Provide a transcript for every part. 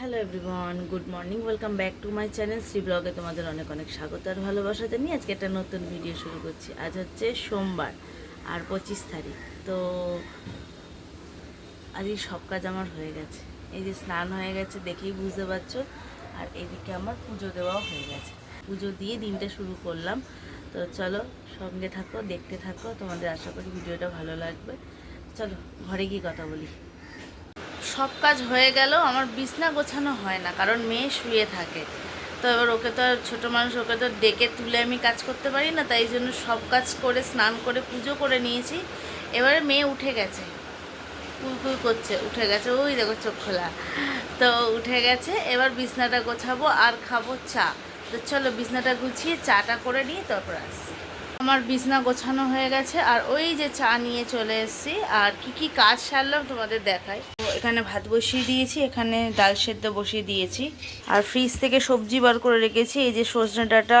Hello everyone good morning welcome back to my channel Shri ব্লগে তোমাদের অনেক অনেক স্বাগত আর ভালোবাসা জানিয়ে আজকে একটা নতুন ভিডিও শুরু করছি। আজ হচ্ছে সোমবার, আর পঁচিশ তারিখ, তো আজ এই সব কাজ আমার হয়ে গেছে। এই যে স্নান হয়ে গেছে দেখেই বুঝতে পারছ, আর এদিকে আমার পুজো দেওয়াও হয়ে গেছে। পুজো দিয়ে দিনটা শুরু করলাম, তো চলো সঙ্গে থাকো, দেখতে থাকো, তোমাদের আশা করি ভিডিওটা ভালো লাগবে। চলো, ঘরে গিয়ে কথা বলি। সব কাজ হয়ে গেল আমার বিছনা গোছানো হয় না, কারণ মেয়ে শুয়ে থাকে। তো এবার ওকে তো আর ছোটো মানুষ ওকে তো ডেকে তুলে আমি কাজ করতে পারি না, তাই জন্য সব কাজ করে, স্নান করে, পুজো করে নিয়েছি। এবারে মেয়ে উঠে গেছে। কুই করছে, উঠে গেছে, ওই দেখো চোখ খোলা। তো উঠে গেছে, এবার বিছনাটা গোছাবো আর খাব চা। তো চলো বিছনাটা গুছিয়ে চাটা করে নিয়ে তারপর আসছি। আমার বিছনা গোছানো হয়ে গেছে, আর ওই যে চা নিয়ে চলে এসেছি আর কি কি কাজ সারলাম তোমাদের দেখাই তো এখানে ভাত বসিয়ে দিয়েছি, এখানে ডাল সেদ্ধ বসিয়ে দিয়েছি আর ফ্রিজ থেকে সবজি বার করে রেখেছি, এই যে সজনে ডাঁটা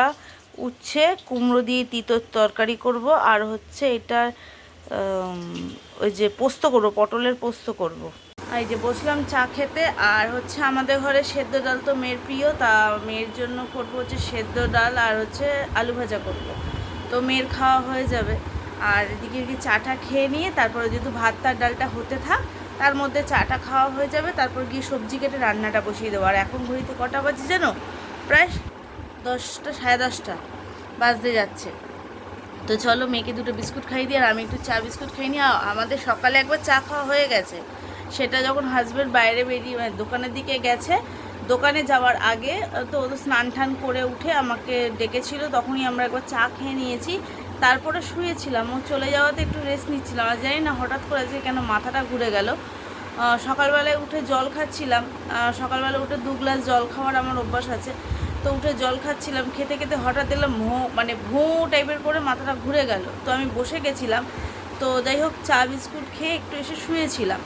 উচ্ছে, কুমড়ো দিয়ে তিতোর তরকারি করব, আর হচ্ছে এটা ওই যে পোস্ত করব, পটলের পোস্ত করব। এই যে বসলাম চা খেতে, আর হচ্ছে আমাদের ঘরে সেদ্ধ ডাল তো মেয়ের প্রিয়, তা মেয়ের জন্য করব হচ্ছে সেদ্ধ ডাল, আর হচ্ছে আলু ভাজা করব। তো মেয়ের খাওয়া হয়ে যাবে। আর এদিকে কি চাটা খেয়ে নিয়ে তারপরে যেহেতু ভাত তার ডালটা হতে থাক, তার মধ্যে চাটা খাওয়া হয়ে যাবে, তারপর গিয়ে সবজি কেটে রান্নাটা বসিয়ে দেবো। আর এখন ঘড়িতে কটা বাজে জানো? প্রায় দশটা, সাড়ে দশটা বাজতে যাচ্ছে। তো চলো মেয়েকে দুটো বিস্কুট খাইয়ে দিই, আর আমি একটু চা বিস্কুট খাই নিই। আমাদের সকালে একবার চা খাওয়া হয়ে গেছে। সেটা যখন হাজব্যান্ড বাইরে বেরিয়ে মানে দোকানের দিকে গেছে দোকানে যাওয়ার আগে তো স্নান টান করে উঠে আমাকে ডেকেছিল, তখনই আমরা একবার চা খেয়ে নিয়েছি। তারপরে শুয়েছিলাম, ও চলে যাওয়াতে একটু রেস্ট নিচ্ছিলাম। আর জানি না হঠাৎ করে যে কেন মাথাটা ঘুরে গেল। সকালবেলায় উঠে জল খাচ্ছিলাম। সকালবেলা উঠে দু গ্লাস জল খাওয়ার আমার অভ্যাস আছে। তো উঠে জল খাচ্ছিলাম, খেতে খেতে হঠাৎ দেখলাম ভো মানে ভোঁ টাইপের করে মাথাটা ঘুরে গেল। তো আমি বসে গেছিলাম। তো যাই হোক, চা, বিস্কুট খেয়ে একটু এসে শুয়েছিলাম।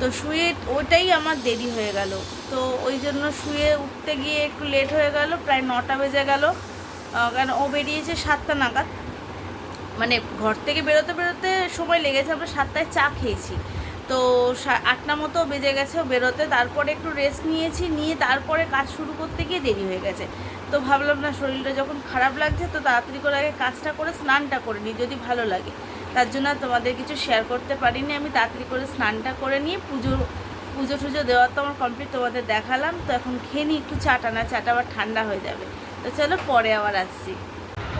তো শুয়ে ওইটাই আমার দেরি হয়ে গেল। তো ওই জন্য শুয়ে উঠতে গিয়ে একটু লেট হয়ে গেল, প্রায় নটা বেজে গেল। কারণ ও বেরিয়েছে সাতটা নাগাদ। মানে ঘর থেকে বেরোতে বেরোতে সময় লেগেছে, আমরা সাতটায় চা খেয়েছি। তো আটটা মতো বেজে গেছে বেরোতে। তারপরে একটু রেস্ট নিয়েছি, নিয়ে তারপরে কাজ শুরু করতে গিয়ে দেরি হয়ে গেছে। তো ভাবলাম না, শরীরটা যখন খারাপ লাগছে, তো তাড়াতাড়ি করে আগে কাজটা করে স্নানটা করে নিই, যদি ভালো লাগে। তার জন্য তোমাদের কিছু শেয়ার করতে পারিনি। আমি তাড়াতাড়ি করে স্নানটা করে নিয়ে পুজো পুজো টুজো দেওয়ার তো আমার কমপ্লিট তোমাদের দেখালাম। তো এখন খেয়ে নিই, একটু চাটা না চাটা আবার ঠান্ডা হয়ে যাবে। তো চলো পরে আবার আসছি।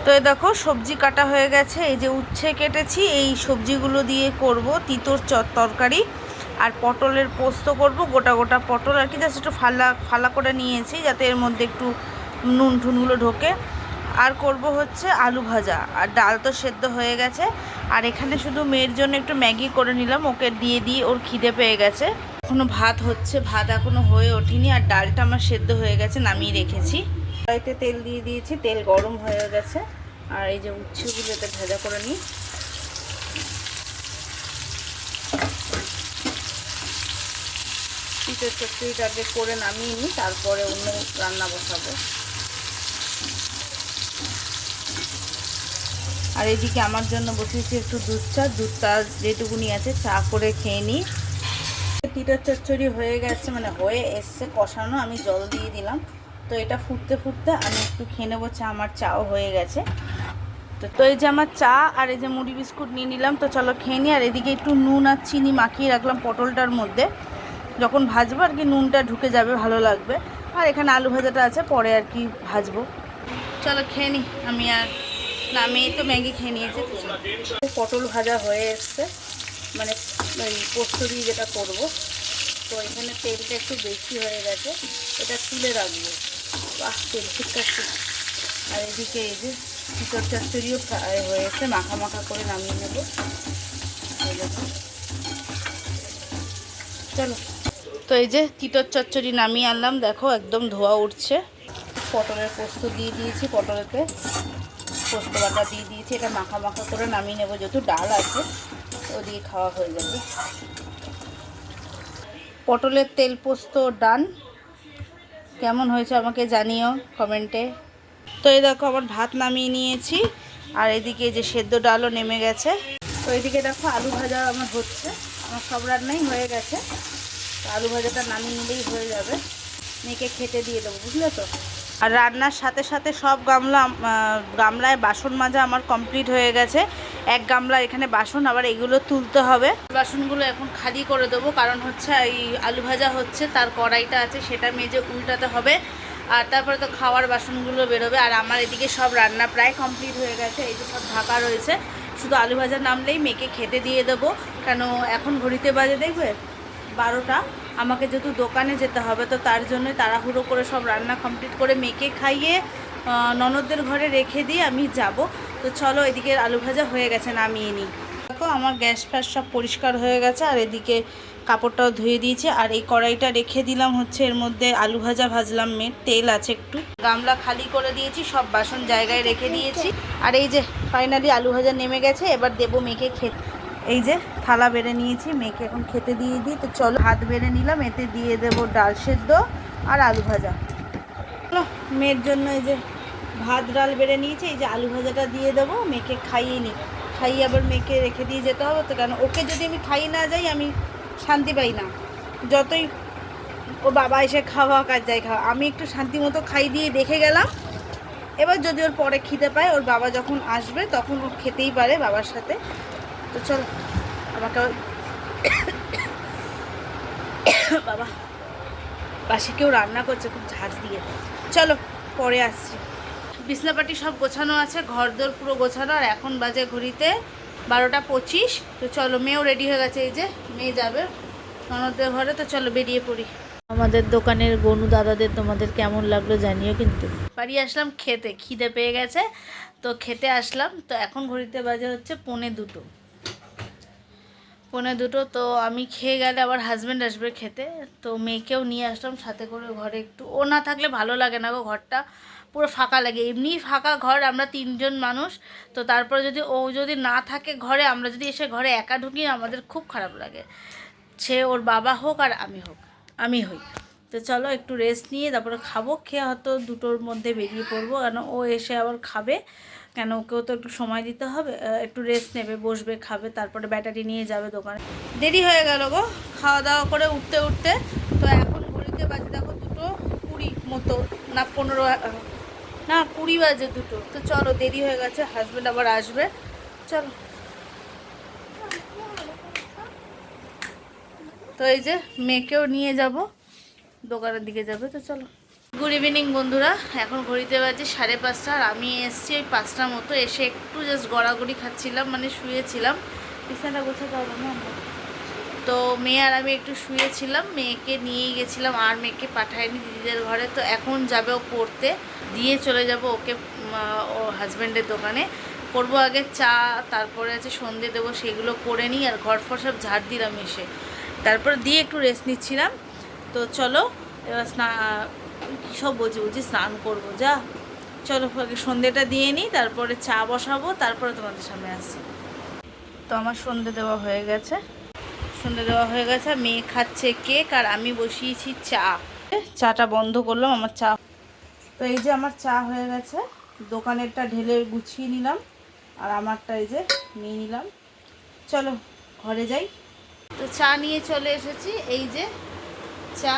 তো এই দেখো, সবজি কাটা হয়ে গেছে। এই যে উচ্ছে কেটেছি, এই সবজিগুলো দিয়ে করব তিতোর তরকারি আর পটলের পোস্ত করব, গোটা গোটা পটল। আর কি, জাস্ট একটু ফালা ফালা করে নিয়েছি যাতে এর মধ্যে একটু নুন ঠুনগুলো ঢোকে। আর করব হচ্ছে আলু ভাজা। আর ডাল তো সেদ্ধ হয়ে গেছে। আর এখানে শুধু মেয়ের জন্য একটু ম্যাগি করে নিলাম, ওকে দিয়ে দিয়ে ওর খিদে পেয়ে গেছে। এখনও ভাত হচ্ছে, ভাত এখনও হয়ে ওঠেনি, আর ডালটা আমার সেদ্ধ হয়ে গেছে, নামিয়ে রেখেছি। কড়াইতে তেল দিয়ে দিয়েছি, তেল গরম হয়ে গেছে। আর এই যে উচ্ছেগুলো এতে ভাজা করে নিই। পিঠের চচ্চড়িটাকে করে নামিয়ে নিই, তারপরে অন্য রান্না বসাবো। আর এদিকে আমার জন্য বসিয়েছি একটু দুধ চা। দুধটা যেটুকুনি আছে চা করে খেয়ে নিই তিতার চচ্চড়ি হয়ে গেছে মানে হয়ে এসছে কষানো। আমি জল দিয়ে দিলাম। তো এটা ফুটতে ফুটতে আমি একটু খেয়ে নেব। চা আমার চাও হয়ে গেছে। তো তো এই যে আমার চা আর এই যে মুড়ি বিস্কুট নিয়ে নিলাম। তো চলো খেয়ে নিই আর এদিকে একটু নুন আর চিনি মাখিয়ে রাখলাম পটলটার মধ্যে। যখন ভাজবো আর কি নুনটা ঢুকে যাবে, ভালো লাগবে। আর এখানে আলু ভাজাটা আছে, পরে আর কি ভাজবো। চলো খেয়ে নিই আমি আর না, মেয়ে তো ম্যাগি খেয়ে নিয়েছে পটল ভাজা হয়ে এসছে। মানে ওই পোস্ত দিয়ে যেটা করব। তো এখানে তেলটা একটু বেশি হয়ে গেছে। এটা তুলে রাখব। বাহ, তেল ঠিকঠাক আর এদিকে এই যে চিতর চচ্চড়িও ফ্রাই হয়েছে। মাখা মাখা করে নামিয়ে নেব। চলো। তো এই যে তিতর চচ্চড়ি নামিয়ে আনলাম। দেখো, একদম ধোয়া উঠছে। পটলের পোস্ত দিয়ে দিয়েছি পটলেতে। পোস্ত বাটা দিয়ে দিয়েছি, এটা মাখা মাখা করে নামিয়ে নেব, যেহেতু ডাল আছে ও দিয়ে খাওয়া হয়ে যাবে। পটলের তেল পোস্ত ডান। কেমন হয়েছে আমাকে জানিও কমেন্টে। তো এই দেখো আমার ভাত নামিয়ে নিয়েছি, আর এদিকে যে সেদ্ধ ডালও নেমে গেছে। তো এদিকে দেখো, আলু ভাজা আমার হচ্ছে, আমার সব রান্নাই হয়ে গেছে। আলু ভাজাটা নামিয়ে নিলেই হয়ে যাবে। মেয়েকে খেতে দিয়ে দেবো, বুঝলে তো? আর রান্নার সাথে সাথে সব গামলা গামলায় বাসন মাজা আমার কমপ্লিট হয়ে গেছে। এক গামলা এখানে বাসন, আবার এগুলো তুলতে হবে। বাসনগুলো এখন খালি করে দেবো, কারণ হচ্ছে এই আলু ভাজা হচ্ছে, তার কড়াইটা আছে, সেটা মেজে উল্টাতে হবে। আর তারপরে তো খাওয়ার বাসনগুলো বেরোবে, আর আমার এদিকে সব রান্না প্রায় কমপ্লিট হয়ে গেছে, এই যে সব ঢাকা রয়েছে। শুধু আলু ভাজা নামলেই মেয়েকে খেতে দিয়ে দেবো, কেন এখন ঘড়িতে বাজে, দেখবে? বারোটা। আমাকে যেহেতু দোকানে যেতে হবে, তো তার জন্যই তাড়াহুড়ো করে সব রান্না কমপ্লিট করে মেয়েকে খাইয়ে ননদদের ঘরে রেখে দিয়ে আমি যাব। তো চলো এদিকে আলু ভাজা হয়ে গেছে, নামিয়ে নিই। দেখো আমার গ্যাস ফ্যাস সব পরিষ্কার হয়ে গেছে, আর এদিকে কাপড়টাও ধুয়ে দিয়েছে, আর এই কড়াইটা রেখে দিলাম হচ্ছে এর মধ্যে আলু ভাজা ভাজলাম, মেয়ের তেল আছে একটু। গামলা খালি করে দিয়েছি, সব বাসন জায়গায় রেখে দিয়েছি। আর এই যে ফাইনালি আলু ভাজা নেমে গেছে, এবার দেবো মেয়েকে খেতে। এই যে থালা বেড়ে নিয়েছি, মেয়েকে এখন খেতে দিয়ে দিই। তো চলো হাত বেড়ে নিলাম, এতে দিয়ে দেবো ডাল সেদ্ধ আর আলু ভাজা। চলো, মেয়ের জন্য এই যে ভাত, ডাল বেড়ে নিয়েছি, এই যে আলু ভাজাটা দিয়ে দেবো, মেয়েকে খাইয়ে নিই। খাইয়ে আবার মেয়েকে রেখে দিয়ে যেতে হবে, তো কেন? ওকে যদি আমি খাইয়ে না যাই, আমি শান্তি পাই না। যতই ও বাবা এসে খাওয়া কাজ যাই খাওয়া, আমি একটু শান্তি মতো খাই দিয়ে দেখে গেলাম। এবার যদি ওর পরে খিদে পায়, ওর বাবা যখন আসবে, তখন ও খেতেই পারে বাবার সাথে। তো চল আমাকে বাবা পাশে কেউ রান্না করছে খুব ঝাঁজ দিয়ে। চলো পরে আসছি। বিছনাপাটি সব গোছানো আছে ঘর দোর পুরো গোছানো আর এখন বাজে ঘড়িতে বারোটা পঁচিশ। তো চলো মেয়েও রেডি হয়ে গেছে এই যে মেয়ে যাবে ননদের ঘরে তো চলো বেরিয়ে পড়ি। আমাদের দোকানের গনু দাদাদের তোমাদের কেমন লাগল জানিও কিন্তু। বাড়ি আসলাম খেতে খিদে পেয়ে গেছে তো খেতে আসলাম। তো এখন ঘড়িতে বাজে হচ্ছে পৌনে দুটো। পৌনে দুটো, তো আমি খেয়ে গেলে আবার হাজব্যান্ড আসবে খেতে, তো মেয়েকেও নিয়ে আসলাম, সাথে করে ঘরে একটু। ও না থাকলে ভালো লাগে না গো ঘরটা, পুরো ফাঁকা লাগে। এমনি ফাঁকা ঘর, আমরা তিনজন মানুষ, তো তারপরে যদি ও যদি না থাকে ঘরে, আমরা যদি এসে ঘরে একা ঢুকি, আমাদের খুব খারাপ লাগে। সে ওর বাবা হোক আর আমি হোক, আমি হই। তো চলো একটু রেস্ট নিয়ে, তারপরে খাব, খেয়ে হয়তো দুটোর মধ্যে বেরিয়ে পড়ব, কেন ও এসে আবার খাবে। কেন ওকেও তো একটু সময় দিতে হবে? একটু রেস্ট নেবে, বসবে, খাবে, তারপরে ব্যাটারি নিয়ে যাবে দোকানে। দেরি হয়ে গেল গো খাওয়া দাওয়া করে উঠতে উঠতে। তো এখন ঘড়িতে বাজে দেখো দুটো কুড়ি মতো, না পনেরো না কুড়ি বাজে দুটো। তো চলো, দেরি হয়ে গেছে হাজব্যান্ড আবার আসবে। চলো। তো এই যে, মেয়েকেও নিয়ে যাব, দোকানের দিকে যাবে, তো চলো। গুড ইভিনিং বন্ধুরা। এখন ঘড়িতে বাজে সাড়ে পাঁচটা আর আমি এসছি ওই পাঁচটার মতো। এসে একটু জাস্ট গড়াগড়ি খাচ্ছিলাম মানে শুয়েছিলাম। বিছানাটা গোছাতে হবে না তো মেয়ে আর আমি একটু শুয়েছিলাম। মেয়েকে নিয়ে গেছিলাম, আর মেয়েকে পাঠায়নি দিদিদের ঘরে। তো এখন যাবে ও পড়তে। দিয়ে চলে যাব ওকে ও হাজব্যান্ডের দোকানে। করব আগে চা, তারপরে আছে সন্ধে দেবো, সেগুলো করে নিই। আর ঘর ফর সব ঝাড় দিলাম এসে। তারপর দিয়ে একটু রেস্ট নিচ্ছিলাম। তো চলো, এবার স্না কী সব বলছি বলছি স্নান করব, যা। চলো, আগে সন্ধেটা দিয়ে নিই তারপরে চা বসাবো, তারপরে তোমাদের সামনে আসছি। তো আমার সন্ধে দেওয়া হয়ে গেছে। সন্ধে দেওয়া হয়ে গেছে, মেয়ে খাচ্ছে কেক আর আমি বসিয়েছি চা। চাটা বন্ধ করলাম, আমার চা। তো এই যে আমার চা হয়ে গেছে, দোকানেরটা ঢেলে গুছিয়ে নিলাম আর আমারটা এই যে নিয়ে নিলাম। চলো, ঘরে যাই। তো চা নিয়ে চলে এসেছি, এই যে চা।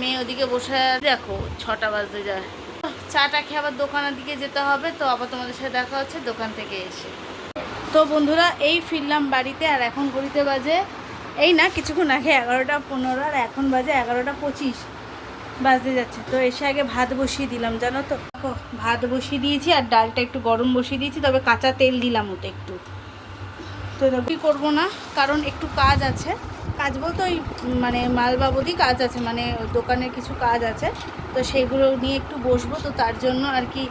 মেয়ে ওদিকে বসে দেখো, ছটা বাজতে যায়। চাটা খেয়ে আবার দোকানের দিকে যেতে হবে, তো আবার তোমাদের সাথে দেখা হচ্ছে দোকান থেকে এসে। তো বন্ধুরা, এই ফিরলাম বাড়িতে, আর এখন ঘড়িতে বাজে, এই না, কিছুক্ষণ আগে এগারোটা পনেরো, আর এখন বাজে এগারোটা পঁচিশ। বাজতে যাচ্ছে। তো এসে আগে ভাত বসিয়ে দিলাম, জানো তো? দেখো, ভাত বসিয়ে দিয়েছি, আর ডালটা একটু গরম বসিয়ে দিয়েছি, তবে কাঁচা তেল দিলাম ওতে একটু। তো কি করব না, কারণ একটু কাজ আছে। কাজ বলতে ওই মানে মাল বাবদই কাজ আছে মানে দোকানের কিছু কাজ আছে। তো সেগুলো নিয়ে একটু বসবো, তো তার জন্য আর কি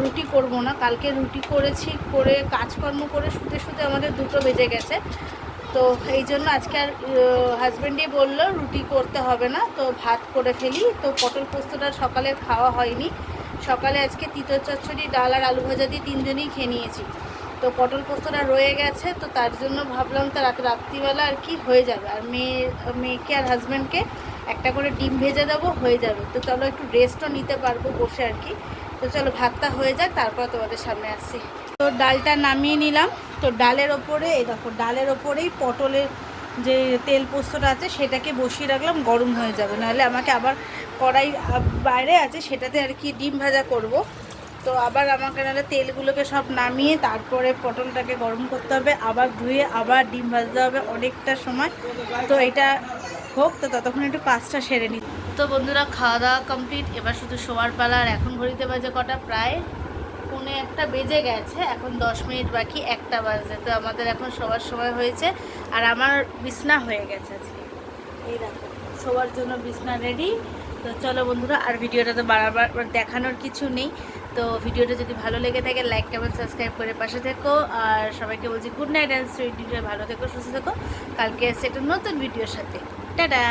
রুটি করব না। কালকে রুটি করেছি, করে কাজকর্ম করে শুতে শুতে আমাদের দুটো বেজে গেছে। তো এই জন্য আজকে আর হাজব্যান্ডই বলল রুটি করতে হবে না, তো ভাত করে ফেলি। তো পটল পোস্তটা সকালে খাওয়া হয়নি। সকালে আজকে তিতো চচ্চড়ি, ডাল আর আলু ভাজা দিয়ে তিনজনেই খেয়ে নিয়েছি। তো পটল পোস্তটা রয়ে গেছে, তো তার জন্য ভাবলাম তো রাত রাত্রিবেলা আর কি হয়ে যাবে। আর মেয়ে, মেয়েকে আর হাজব্যান্ডকে একটা করে ডিম ভেজে দেবো, হয়ে যাবে। তো চলো একটু রেস্টও নিতে পারব বসে আর কি। তো চলো ভাতটা হয়ে যাক, তারপর তোমাদের সামনে আসছি। তো ডালটা নামিয়ে নিলাম। তো ডালের ওপরে, এই দেখো, ডালের ওপরেই পটলের যে তেল পোস্তটা আছে, সেটাকে বসিয়ে রাখলাম, গরম হয়ে যাবে। নাহলে আমাকে আবার কড়াই বাইরে আছে, সেটাতে আর কি ডিম ভাজা করব। তো আবার আমাকে নাহলে তেলগুলোকে সব নামিয়ে তারপরে পটলটাকে গরম করতে হবে, আবার ধুয়ে আবার ডিম ভাজতে হবে অনেকটা সময়। তো এটা হোক, তো ততক্ষণ একটু কাজটা সেরে নিই তো বন্ধুরা খাওয়া দাওয়া কমপ্লিট এবার শুধু শোয়ার পালা, আর এখন ঘড়িতে বাজে কটা? প্রায় পৌনে একটা বেজে গেছে, এখন দশ মিনিট বাকি, একটা বাজে। তো আমাদের এখন শোয়ার সময় হয়েছে, আর আমার বিছনা হয়ে গেছে আজকে। এই দেখো, শোয়ার জন্য বিছনা রেডি তো চলো বন্ধুরা, আর ভিডিওটা তো বারবার দেখানোর কিছু নেই। তো ভিডিওটা যদি ভালো লেগে থাকে লাইক কমেন্ট সাবস্ক্রাইব করে পাশে থেকো। আর সবাইকে বলছি গুড নাইট অ্যান্ড সুইট ভালো থেকো, সুস্থ থেকো। কালকে আসছে একটা নতুন ভিডিওর সাথে। টাটা!